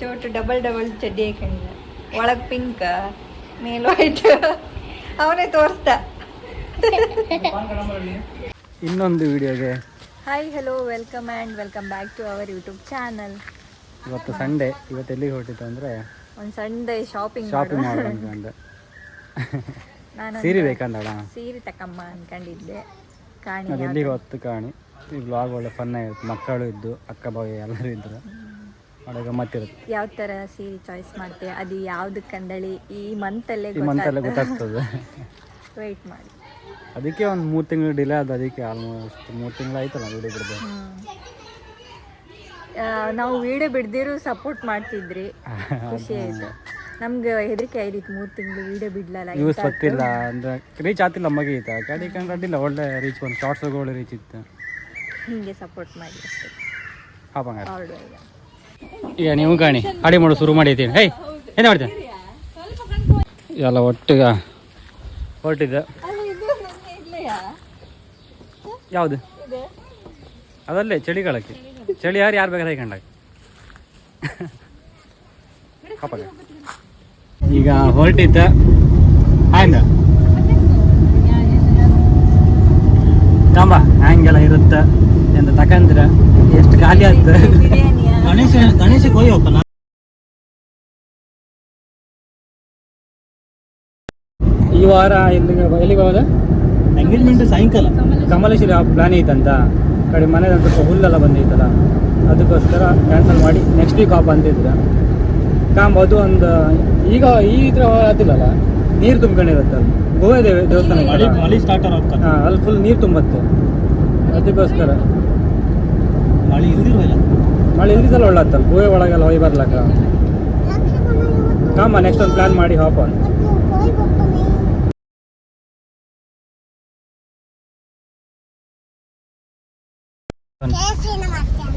Chotu double double ಚಡ್ಡಿ ಹಾಕೊಂಡಿದ್ದ. ಒಳಗೆ pink ಮೇಲ್ white ಅವನೇ ತೋರಿಸ್ದ. ಇನ್ನೊಂದು ವಿಡಿಯೋಗೆ hi hello welcome and welcome back to our YouTube channel ಇವತ್ತು ಸಂಡೇ ಇವತ್ತು ಎಲ್ಲಿಗೆ ಹೊರಟಿತ್ತು ಅಂದರೆ ಒಂದು ಸಂಡೇ ಶಾಪಿಂಗ್ ಶಾಪಿಂಗ್ ಮಾಡೋಣ. ನಾನು ಸೀರೆ ಬೇಕಂದಳ ಸೀರೆ ತಕ್ಕಮ್ಮ ಅನ್ಕೊಂಡಿದ್ದೆ. ಕಾಣಿ ಎಲ್ಲಿಗೆ ಹೊತ್ತು ಕಾಣಿ? ಈ ಬ್ಲಾಗ್ ಒಳ್ಳೆ ಫನ್ ಆಗಿತ್ತು ಮಕ್ಕಳು ಇದ್ದು ಅಕ್ಕ ಬಾವಿ ಎಲ್ಲರೂ ಒಳ್ಳೆ ಗಮ್ಮತ್ತಿರುತ್ತೆ ಯಾವ ತರ ಸೀರೆ ಚಾಯ್ಸ್ ಮಾಡ್ತೀಯ? ಅದು ಯಾವ್ದಕ್ಕಂದಳಿ ಈ ಮಂತಲ್ಲೇ ಈ ಮಂತಲ್ಲೇ ಗೊತ್ತಾಗ್ತದೆ. ವೆಯ್ಟ್ ಮಾಡಿ. ಅದಕ್ಕೆ ಒಂದು ಮೂರು ತಿಂಗಳು ಡಿಲೇ ಆದ ಅದಕ್ಕೆ ಆಲ್ಮೋಸ್ಟ್ ಮೂರು ತಿಂಗಳು ಆಯ್ತಲ್ಲ ವಿಡಿಯೋ ಬಿಡದೆ. ನಾವು ವಿಡಿಯೋ ಬಿಡ್ದಿರು ಸಪೋರ್ಟ್ ಮಾಡ್ತಿದ್ರಿ. ಖುಷಿ ಆಯ್ತು. ನಮ್ಗೆ ಹೆದರಿಕೆ ಆಗಿತ್ತು ಮೂರು ತಿಂಗಳು ವಿಡಿಯೋ ಬಿಡ್ಲಲ್ಲ ಯೂಸ್ ಗೊತ್ತಿಲ್ಲ ಅಂದ್ರೆ ರೀಚ್ ಆಗ್ತಿಲ್ಲ ಮಗಿ ಈತ ಗಾಡಿ ಕಂಡು ಅಡ್ಡಿಲ್ಲ ಒಳ್ಳೆ ರೀಚ್ ಒಂದು ಶಾರ್ಟ್ಸ್ ಒಳ್ಳೆ ರೀಚ್ ಇತ್ತು. ಹಿಂಗೆ ಸಪೋರ್ಟ್ ಮಾಡಿ ಅಷ್ಟೇ. ಹಾಪಂಗ ಹೊರಡು ಈಗ ನೀವು ಕಾಣಿ, ಅಡಿ ಮಾಡು, ಶುರು ಮಾಡಿದ್ದೀನಿ. ಹೇ ಏನು ಮಾಡ್ತೀನಿ ಎಲ್ಲ ಒಟ್ಟಿಗ ಹೊರಟಿದ್ದೆ. ಯಾವುದು? ಅದಲ್ಲೇ, ಚಳಿಗಾಲಕ್ಕೆ. ಚಳಿ ಯಾರು ಯಾರು ಬೇಕಾದ್ರೆ ಹೈಕೊಂಡಾಗ ಈಗ ಹೊರಟಿದ್ದ. ಆಯ್ದ ಕಂಬ ಹ್ಯಾಂಗೆಲ್ಲ ಇರುತ್ತೆ ಎಂದ ತಕಂದ್ರ ಎಷ್ಟು ಖಾಲಿ ಆಯ್ತು ಗಣೇಶ ಗಣೇಶಕ್ಕೆ ಹೋಗಿ ಹೋಗ್ತಾನ ಈ ವಾರ ಎಲ್ಲಿಗೆ ಎಲ್ಲಿಗೆ ಹೋದ? ಎಂಗೇಜ್ಮೆಂಟ್ ಸಾಯಂಕಾಲ. ಕಮಲೇಶ್ವರಿ ಪ್ಲಾನ್ ಐತಂತ. ಕಡೆ ಮನೆ ಸ್ವಲ್ಪ ಹುಲ್ಲೆಲ್ಲ ಬಂದೈತಲ್ಲ ಅದಕ್ಕೋಸ್ಕರ ಕ್ಯಾನ್ಸಲ್ ಮಾಡಿ ನೆಕ್ಸ್ಟ್ ವೀಕ್ ಆಫ್ ಅಂತಿದ್ರು ಕಾಂಬ ಅದು ಒಂದು ಈಗ ಈ ಇದ್ರ ಆತಿಲ್ಲಲ್ಲ ನೀರು ತುಂಬ್ಕೊಂಡಿರುತ್ತೆ ಅಲ್ಲಿ. ಗೋವಾ ದೇವ ದೇವಸ್ಥಾನ ಮಳಿ ಸ್ಟಾರ್ಟ್ ಹಾ, ಅಲ್ಲಿ ಫುಲ್ ನೀರು ತುಂಬತ್ತೆ. ಅದಕ್ಕೋಸ್ಕರ. ಮಳಿ ಇಲ್ದಿರೋಲ್ಲ ಮಳೆ ಇಲ್ಲಿದ್ದಲ್ಲ ಒಳ್ಳತ್ತಲ್ಲ ಗುಹೆ ಒಳಗೆಲ್ಲ ಹೋಗಿ ಬರ್ಲಕ್ಕ? ಕಾಮ ನೆಕ್ಸ್ಟ್ ಒಂದು ಪ್ಲಾನ್ ಮಾಡಿ ಹಾಪ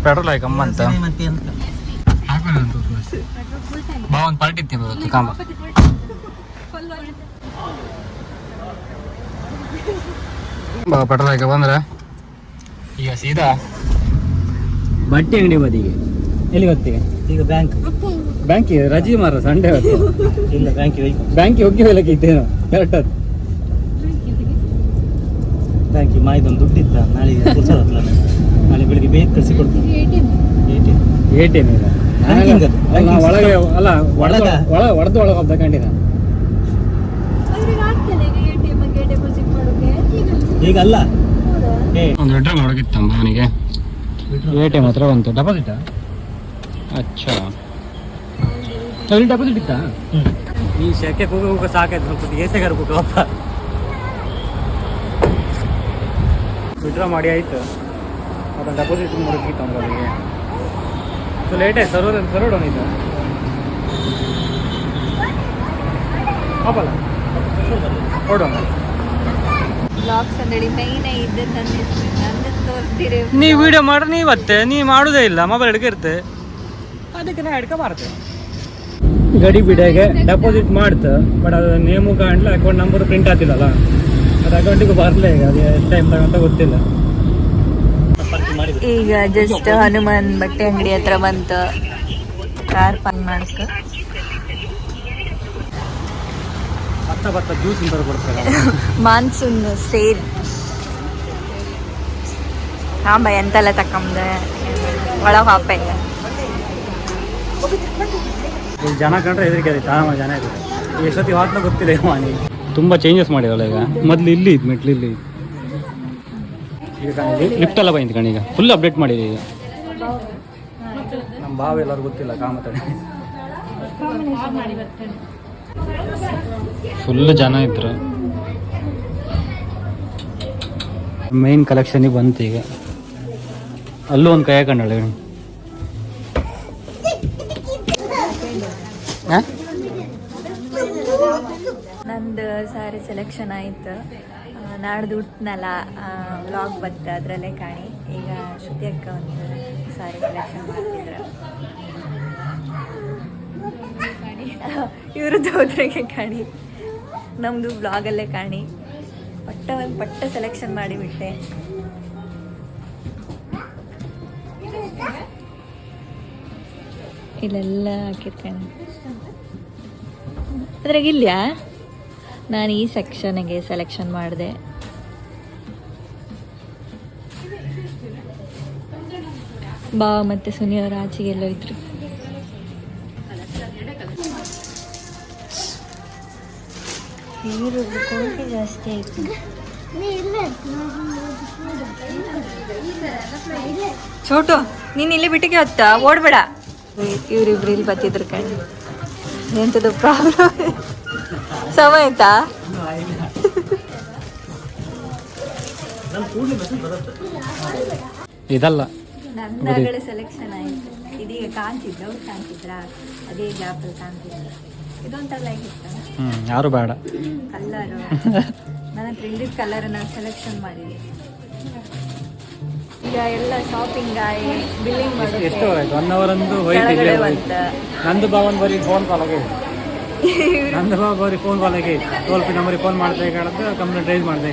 ಪೆಟ್ರೋಲ್ ಆಯ್ಕಮ್ಮ ಅಂತ. ಬಾ, ಒಂದು ಪಾರ್ಟಿ ತಿನ್ನೋದು ಕಾಮ. ಬಾ ಪೆಟ್ರೋಲ್ ಹಾಕ ಬಂದ್ರೆ. ಈಗ ಸೀದಾ ಬಟ್ಟೆ ಅಂಗಡಿ ಬದಿಗೆ. ಎಲ್ಲಿ ಗೊತ್ತಿಗೆ ಈಗ ಬ್ಯಾಂಕ್ ಬ್ಯಾಂಕಿಗೆ ರಜೆ ಮಾರ ಸಂಡೆ ಹೊತ್ತು. ಇಲ್ಲ ಬ್ಯಾಂಕ್ ಹೋಗಿ ಬ್ಯಾಂಕಿಗೆ ಹೋಗಿ ಹೋಗ್ಲಿಕ್ಕೆ ಇದ್ದೇನೋ ಕರೆಕ್ಟ್ ಅದು ಬ್ಯಾಂಕ್ ಮಾಯ್ದೊಂದು ದುಡ್ಡಿತ್ತ ನಾಳೆ ಕುರ್ಸೋದಲ್ಲ ನಾಳೆ ಬೆಳಿಗ್ಗೆ ಬೇಗ ಕಳಿಸಿ ಕೊಡ್ತೀನಿ. A T A T M ಇಲ್ಲ. ಒಳಗೆ ಅಲ್ಲ ಒಳಗ? ಒಳ ಒಡೆದು ಒಳಗೆ ಹೋಗ್ತಾ ಕಂಡಿನ ಈಗ ಅಲ್ಲ ಏ. ಒಂದು ವಿಡ್ರಾ ಮಾಡೋಕಿತ್ತು ಅವನಿಗೆ ಎ ಟಿ ಎಂ ಹತ್ರ ಬಂತು. ಡೆಪಾಸಿಟ್ ಅಚ್ಚಾ. ಅಲ್ಲಿ ಡೆಪಾಸಿಟ್ ಇತ್ತಾ? ಈ ಶೆಕೆ ಕೂಗ ಕೂಗ ಸಾಕಾಯ್ತು ಸ್ವಲ್ಪ ಏಸೆಗಾರ ಕೂಗಪ್ಪ ವಿಡ್ರಾ ಮಾಡಿ ಆಯ್ತು. ಅದನ್ನು ಡೆಪಾಸಿಟ್ ಮಾಡೋಕ್ಕಿತ್ತು ಅವನಿಗೆ ಸೊ ಲೇಟ್ ಆಯ್ತು. ಸರ್ವರ್ ಸರ್ವರ್ ಡೌನ್ ಇತ್ತು ಹಾಪಲ್ಲ ಹೊರಡೋಣ ಬ್ಲಾಗ್ಸ್ ಅಂದೇಳಿ ಮೈನೇ ಇದ್ದ ನನ್ನ ಹೆಸರು. ನಂದು ತೋರಿಸ್ತೀರಿ? ನೀ ವಿಡಿಯೋ ಮಾಡ್ರೆ ನೀ ಇವತ್ತೆ ನೀ ಮಾಡೋದೇ ಇಲ್ಲ ಮೊಬೈಲ್ ಹಿಡ್ಕ ಇರ್ತೆ ಅದಕ್ಕೆ ನಾ ಹಿಡ್ಕ ಮಾಡ್ತೆ ಗಡಿ ಬಿಡಾಗೆ ಡೆಪಾಸಿಟ್ ಮಾಡ್ತ ಬಟ್ ಅದು ನೇಮು ಕಾಣ್ಲ ಅಕೌಂಟ್ ನಂಬರ್ ಪ್ರಿಂಟ್ ಆಗ್ತಿಲ್ಲಲ್ಲ? ಅದು ಅಕೌಂಟಿಗೆ ಬರಲ್ಲ ಈಗ ಅದು ಎಷ್ಟು ಟೈಮ್ ತಗೊಂತ ಗೊತ್ತಿಲ್ಲ. ಈಗ ಜಸ್ಟ್ ಹನುಮಾನ್ ಬಟ್ಟೆ ಅಂಗಡಿ ಹತ್ರ ಬಂತು. ಕಾರ್ ಪಾರ್ಕ್ ಮಾಡ್ಕ? ಭತ್ತ ಭತ್ತ ಜ್ಯೂಸ್ ಅಂತ ಕೊಡ್ತಾರೆ ಮಾನ್ಸೂನ್ ಸೇಲ್ ಹಾಂ ಬೈ ಎಂತೆಲ್ಲ ತಕೊಂಬ ಒಳ ಹಾಪ ಈಗ ಇಲ್ಲಿ ಜನ ಕಂಡ್ರೆ ಹೆದರಿಕೆ ಆಯ್ತು ಆ ಜನ ಇದೆ ಎಷ್ಟೊತ್ತಿಗೆ ಹಾಕ್ನ ಗೊತ್ತಿಲ್ಲ ಮಾನಿ ತುಂಬ ಚೇಂಜಸ್ ಮಾಡಿದಲ್ಲ ಈಗ. ಮೊದಲು ಇಲ್ಲಿ ಇತ್ತು ಮೆಟ್ಲು, ಇಲ್ಲಿ ಲಿಫ್ಟ್ ಎಲ್ಲ ಬಂದಿತ್ತು ಈಗ. ಫುಲ್ ಅಪ್ಡೇಟ್ ಮಾಡಿದೆ ಈಗ. ನಮ್ಮ ಭಾವ ಎಲ್ಲರೂ ಗೊತ್ತಿಲ್ಲ ಕಾಮತಡೆ ಫುಲ್ ಜನ ಇದ್ರು. ಮೇನ್ ಕಲೆಕ್ಷನಿಗೆ ಬಂತು ಈಗ. ಅಲ್ಲೂ ಒಂದು ಕೈ ಹಾಕೊಂಡಳೆ ನಂದು ಸಾರಿ ಸೆಲೆಕ್ಷನ್ ಆಯಿತು. ನಾಡ್ದು ಉಟ್ನಲ್ಲ ವ್ಲಾಗ್ ಬತ್ತ ಅದರಲ್ಲೇ ಕಾಣಿ. ಈಗ ಶ್ರುತಿ ಅಕ್ಕ ಒಂದು ಸಾರಿ ಸೆಲೆಕ್ಷನ್ ಮಾಡ್ತಿದ್ರು. ಇವ್ರದ್ದು ಹೋದ್ರಿಗೆ ಕಾಣಿ. ನಮ್ಮದು ವ್ಲಾಗಲ್ಲೇ ಕಾಣಿ. ಪಟ್ಟ ಒಂದು ಪಟ್ಟ ಸೆಲೆಕ್ಷನ್ ಮಾಡಿಬಿಟ್ಟೆ. ಇಲ್ಲೆಲ್ಲ ಹಾಕಿರ್ತೇನೆ ಅದ್ರಾಗ ಇಲ್ಯಾ? ನಾನು ಈ ಸೆಕ್ಷನ್ಗೆ ಸೆಲೆಕ್ಷನ್ ಮಾಡಿದೆ. ಬಾ ಮತ್ತೆ ಸುನಿಯವ್ರ ಆಚೆಗೆಲ್ಲ ಇದ್ರು. ನೀರು ಜಾಸ್ತಿ ಆಯ್ತು. ಚೋಟು ನೀನು ಇಲ್ಲಿ ಬಿಟ್ಟಿಗೆ ಹೊತ್ತ ಓಡ್ಬೇಡ. ಇವ್ರಿಬ್ರು ಇಲ್ಲಿ ಬತ್ತಿದ್ರು ಕಣ್. ಎಂತದು ಪ್ರಾಬ್ಲಮ್ ಸಮಯ ಆಯ್ತಾ? ಇದಲ್ಲ. ನಂದಾಗಲೇ ಸೆಲೆಕ್ಷನ್ ಆಯ್ತು. ಇದೀಗ ಕಾಣ್ತಿದ್ರು? ಅವ್ರು ಕಾಣ್ತಿದ್ರಾ? ಅದೇ ಗ್ಯಾಪಲ್ಲಿ ಕಾಣ್ತಿದ್ರ? ಇದೊಂಥರ ಲೈಕ್ ಹ್ಮ್ ಯಾರು ಬೇಡ. ಕಲ್ಲರು ನನ್ನ ಹತ್ರ ಕಲರ್ ನಾನು ಸೆಲೆಕ್ಷನ್ ಮಾಡಿದೆ. ಈಗ ಎಲ್ಲ ಶಾಪಿಂಗ್ ಆಗಿ ಬಿಲ್ಲಿಂಗ್ ಎಷ್ಟು ಆಯ್ತು? ಒನ್ ಅವರ್ ಒಂದು ಹೋಯ್ತು ಇಲ್ಲೇ ಹೋಯ್ತು. ನಂದು ಭಾವನ್ ಬರೀ ಫೋನ್ ಕಾಲ್ ಆಗಿ. ನಂದು ಭಾವ ಬರೀ ಫೋನ್ ಕಾಲ್ ಆಗಿ. ಟೋಲ್ ಫ್ರೀ ನಂಬರಿಗೆ ಫೋನ್ ಮಾಡ್ತಾ ಕಾಣತ್ತೆ ಕಂಪ್ಲೇಂಟ್ ರೈಸ್ ಮಾಡ್ತಾ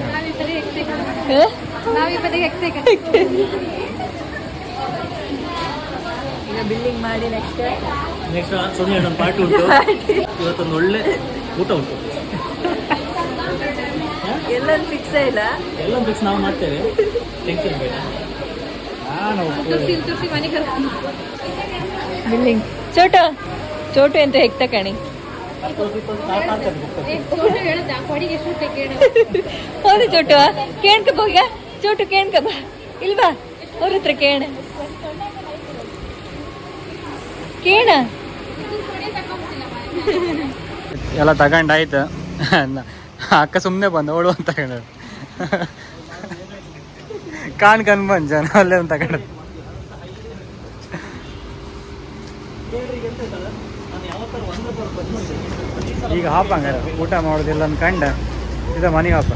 ಈಗ ಬಿಲ್ಲಿಂಗ್ ಮಾಡಿ ನೆಕ್ಸ್ಟ್ ನೆಕ್ಸ್ಟ್ ಸೊನ್ನೆ ಒಂದು ಪಾರ್ಟಿ ಉಂಟು. ಇವತ್ತೊಂದು ಒಳ್ಳೆ ಊಟ ಉಂಟು. ಎಲ್ಲ ಫಿಕ್ಸ್ ಇಲ್ಲ? ಎಲ್ಲ ಫಿಕ್ಸ್ ನಾವು ಮಾಡ್ತೇವೆ. ಟೆನ್ಷನ್ ಬೇಡ. ನಾನು ಬಿಲ್ಲಿಂಗ್ ಚೋಟು ಚೋಟು ಅಂತ ಹೆಕ್ತ ಕಣಿ. ಹೌದು ಚೋಟು ಕೇಳ್ಕ ಹೋಗ್ಯಾ ಚೋಟು ಕೇಳ್ಕ ಬಾ. ಇಲ್ವಾ ಅವ್ರ ಹತ್ರ ಕೇಳ ಕೇಣ. ಎಲ್ಲ ತಗೊಂಡಾಯ್ತು ಅಕ್ಕ ಸುಮ್ಮನೆ ಬಂದ ಓಡು ಅಂತ ತಗೊಂಡು ಕಾಣ್ ಬಂದ್ ಜನ ಅಲ್ಲೇ ಅಂತ ಕಡೆ ಈಗ ಹಾಪ ಹಂಗಾರ ಊಟ ಮಾಡೋದಿಲ್ಲ ಅನ್ಕಂಡ ಇದ ಮನೆ ಹಾಪ.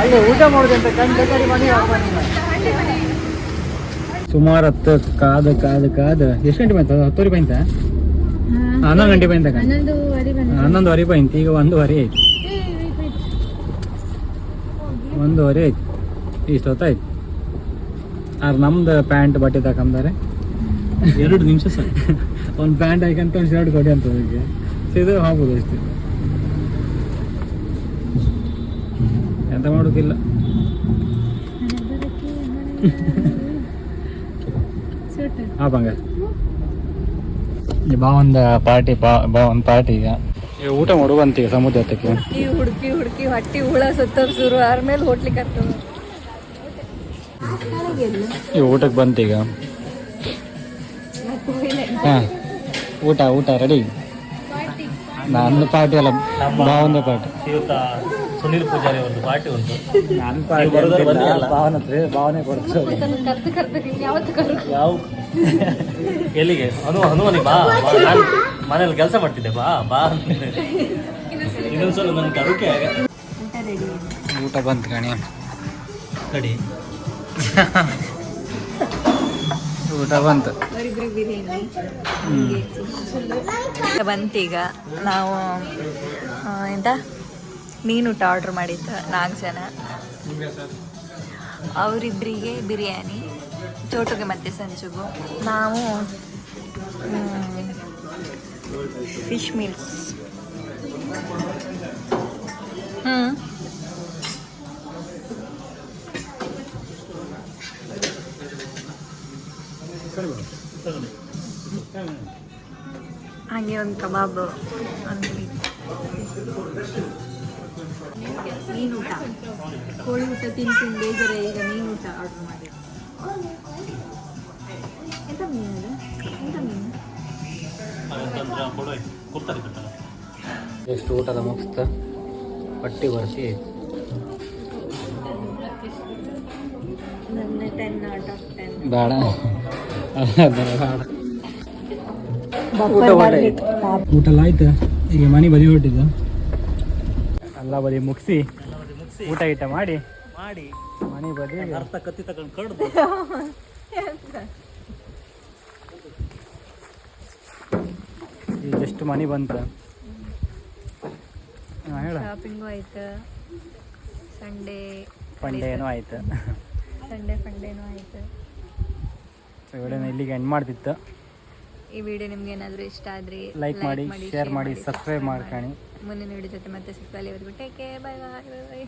ಅಲ್ಲೇ ಊಟ ಮಾಡೋದಂತ ಕಂಡ ಕಡೆ ಮನೆಗೆ ಹಾಪ ಸುಮಾರು ಹತ್ತು ಕಾದ ಕಾದ ಕಾದ. ಎಷ್ಟು ಗಂಟೆ ಬಂತ? ಹತ್ತುವರೆ ಬಂತ? ಹನ್ನೊಂದು ಗಂಟೆ ಬಂತ ಹನ್ನೊಂದುವರೆ ಬಂತು. ಈಗ ಒಂದೂವರೆ ಆಯ್ತು. ಒಂದೂವರೆ ಆಯ್ತು. ಇಷ್ಟೊತ್ತಾಯ್ತು ಆದ್ರೆ ನಮ್ದು ಪ್ಯಾಂಟ್ ಬಟ್ಟೆ ತಕೊಂಬಾರೆ ಎರಡು ನಿಮಿಷ ಸರ್ ಒಂದು ಪ್ಯಾಂಟ್ ಹಾಕಂತ ಒಂದು ಶರ್ಟ್ ಕೊಡಿ ಅಂತ ಅದಕ್ಕೆ ಸೀದಾ ಹಾಕ್ಬೋದು ಅಷ್ಟೇ. ಎಂತ ಮಾಡೋದಿಲ್ಲ. ಹಾಪಂಗ ಬಾ ಒಂದು ಪಾರ್ಟಿ ಬಾ ಬಾ ಒಂದು ಪಾರ್ಟಿ ಈಗ. ಊಟ ಮಾಡುವಂತ ಈಗ ಸಮುದ್ರ ಹತ್ತಕ್ಕೆ. ಹುಡುಕಿ ಹುಡುಕಿ ಹುಡುಕಿ ಹೊಟ್ಟಿ ಹುಳ ಸುತ್ತ ಶುರು. ಆದ್ಮೇಲೆ ಹೋಟ್ಲಿಕ್ಕೆ ಹತ್ತವ ಈ ಊಟಕ್ಕೆ ಬಂತು ಈಗ. ಹಾಂ ಊಟ ಊಟ ರೆಡಿ ನಂದು ಪಾರ್ಟಿ ಅಲ್ಲ ಭಾವನ ಪಾರ್ಟಿ. ಸೀತಾ ಸುನೀಲ್ ಪೂಜಾರಿ ಒಂದು ಪಾರ್ಟಿ ಉಂಟು. ನಾನು ಪಾರ್ಟಿ. ಭಾವನ ಹತ್ರ ಭಾವನೆ ಕೊಡ್ತಾರೆ ಯಾವ ಎಲ್ಲಿಗೆ? ಹನು ಹನುಮನಿ ಬಾ ನಾನು ಮನೇಲಿ ಕೆಲಸ ಮಾಡ್ತಿದ್ದೆ ಬಾ ಬಾ ಇನ್ನೊಂದ್ಸಲ ನನ್ನ ಕರುಕೆ ಊಟ ರೆಡಿ ಊಟ ಬಂತು ಕಣಿ. ಕಡಿ. ಊಟ ಬಂತು. ಹ್ಞೂ ಬಿರಿಯಾನಿ ಬಂತೀಗ ನಾವು ಎಂತ? ಮೀನುಟ ಆರ್ಡ್ರ್ ಮಾಡಿದ್ದು ನಾಲ್ಕು ಜನ. ಅವರಿಬ್ಬರಿಗೆ ಬಿರಿಯಾನಿ, ಚೋಟುಗೆ ಮತ್ತೆ ಸಂಜುಗೂ. ನಾವು ಫಿಶ್ ಮೀಲ್ಸ್ ಹ್ಞೂ ಹಾಗೆ ಒಂದು ಕಬಾಬ್ ಅಂಗಡಿ ಮೀನೂಟ ಕೋಳಿ ಊಟ ತಿಂದು ತಿಂದು ಬೇಜಾರ ಈಗ ಮೀನೂಟ ಆರ್ಡರ್ ಮಾಡಿ ಎಂತ ಮೀನು ಅದು? ಎಂತ ಮೀನು ಎಷ್ಟು ಊಟದ ಮುಗಿಸ್ತ ಪಟ್ಟಿ ಆಫ್ ಟೆನ್ ಬೇಡ. ಊಟ ಎಲ್ಲ ಆಯ್ತು? ಈಗ ಮನೆ ಬದಿ ಹೊಟ್ಟಿದ್ದು ಎಲ್ಲ ಬದಿ ಮುಗಿಸಿ ಊಟ ಗೀಟ ಮಾಡಿ. ಮಾಡಿ. ಮನೆ ಬದಿ ಅರ್ಥ ಕತ್ತಿ ತಗೊಂಡು ಕಡ್ದು. ಈಗ ಎಷ್ಟು ಮನೆ ಬಂತ. ಹೇಳ. ಶಾಪಿಂಗು ಆಯ್ತು. ಸಂಡೇ ಫಂಡೇನೂ ಏನೋ ಆಯ್ತು. ಸಂಡೇ ಫಂಡೇನೂ ಆಯ್ತು. ಸೊ ಇಲ್ಲಿಗೆ ಎಂಡ್ ಮಾಡ್ತಿತ್ತು. ಈ ವಿಡಿಯೋ ನಿಮ್ಗೆ ಏನಾದರೂ ಇಷ್ಟ ಆದ್ರೆ ಲೈಕ್ ಮಾಡಿ, ಶೇರ್ ಮಾಡಿ, ಸಬ್ಸ್ಕ್ರೈಬ್ ಮಾಡ್ಕೊಳ್ಳಿ. ಮುಂದಿನ ವಿಡಿಯೋ ಜೊತೆ ಮತ್ತೆ ಸಿಗ್ತಲ್ಲಿ ಇವತ್ತು ಟೇಕ್ ಬೈ ಬಾಯ್ ಬೈ